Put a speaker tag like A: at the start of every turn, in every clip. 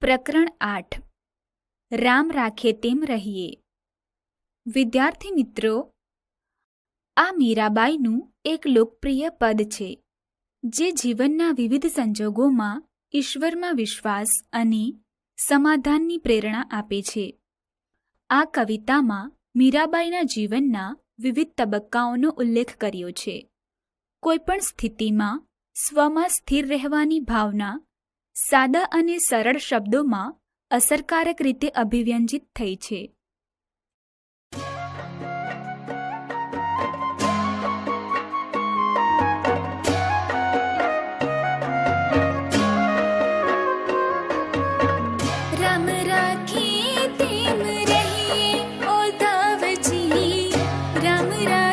A: પ્રકરણ આઠ. રામ રાખે તેમ રહીએ. વિદ્યાર્થી મિત્રો, આ મીરાબાઈનું એક લોકપ્રિય પદ છે, જે જીવનના વિવિધ સંજોગોમાં ઈશ્વરમાં વિશ્વાસ અને સમાધાનની પ્રેરણા આપે છે. આ કવિતામાં મીરાબાઈના જીવનના વિવિધ તબક્કાઓનો ઉલ્લેખ કર્યો છે. કોઈપણ સ્થિતિમાં સ્વમાં સ્થિર રહેવાની ભાવના સાદા અને સરળ શબ્દોમાં અસરકારક રીતે અભિવ્યંજિત થઈ છે. રામ રાખીએ તેમ રહીએ, ઓ ધાવજી. રામ રાખીએ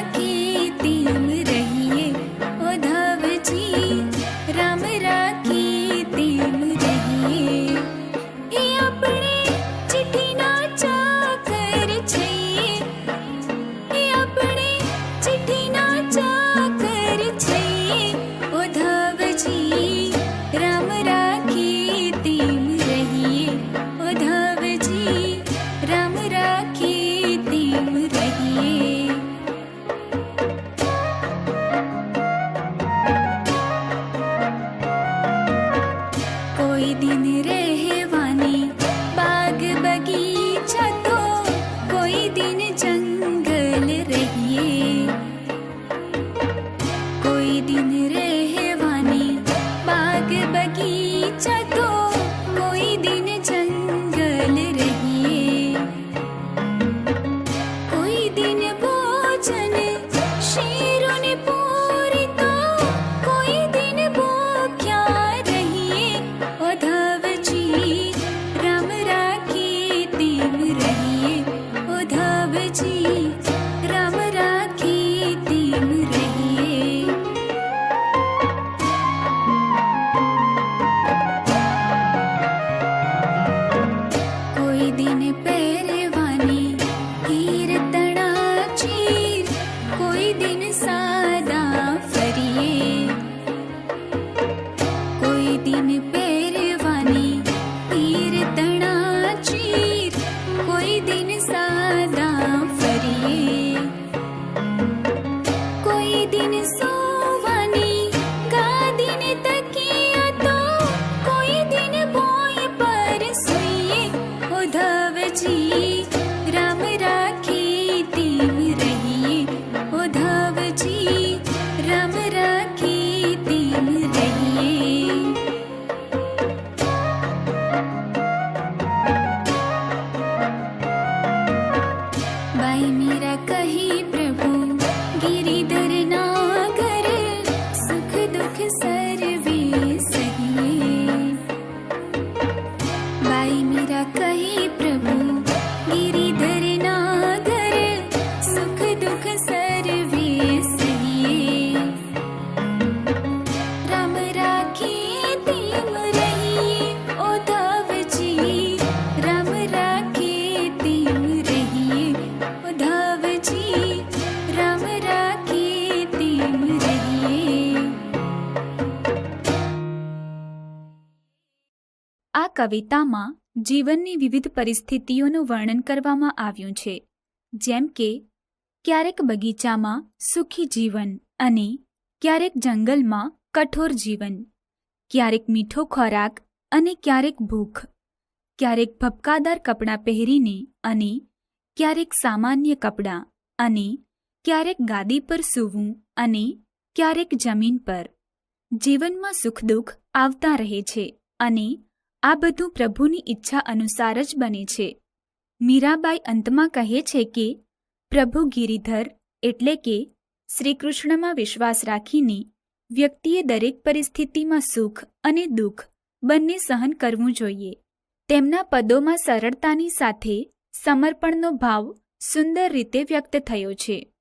A: કોઈ દિન રહેવાની બાગ બગીચા તો કોઈ દિન જંગલ રહીએ કોઈ દિન રહેવાની બાગ બગીચા તો કોઈ દિન જંગલ રહીએ કોઈ દિન ભોજન શેરોને કોઈ દિન કવિતામાં જીવનની વિવિધ પરિસ્થિતિઓનું વર્ણન કરવામાં આવ્યું છે. જેમ કે, ક્યારેક બગીચામાં સુખી જીવન અને ક્યારેક જંગલમાં કઠોર જીવન, ક્યારેક મીઠો ખોરાક અને ક્યારેક ભૂખ, ક્યારેક ભપકાદાર કપડાં પહેરીને અને ક્યારેક સામાન્ય કપડાં અને ક્યારેક ગાદી પર સૂવું અને ક્યારેક જમીન પર. જીવનમાં સુખ દુઃખ આવતા રહે છે અને આ બધું પ્રભુની ઈચ્છા અનુસાર જ બને છે. મીરાબાઈ અંતમાં કહે છે કે, પ્રભુ ગિરિધર એટલે કે શ્રીકૃષ્ણમાં વિશ્વાસ રાખીને વ્યક્તિએ દરેક પરિસ્થિતિમાં સુખ અને દુઃખ બંને સહન કરવું જોઈએ. તેમના પદોમાં સરળતાની સાથે સમર્પણનો ભાવ સુંદર રીતે વ્યક્ત થયો છે.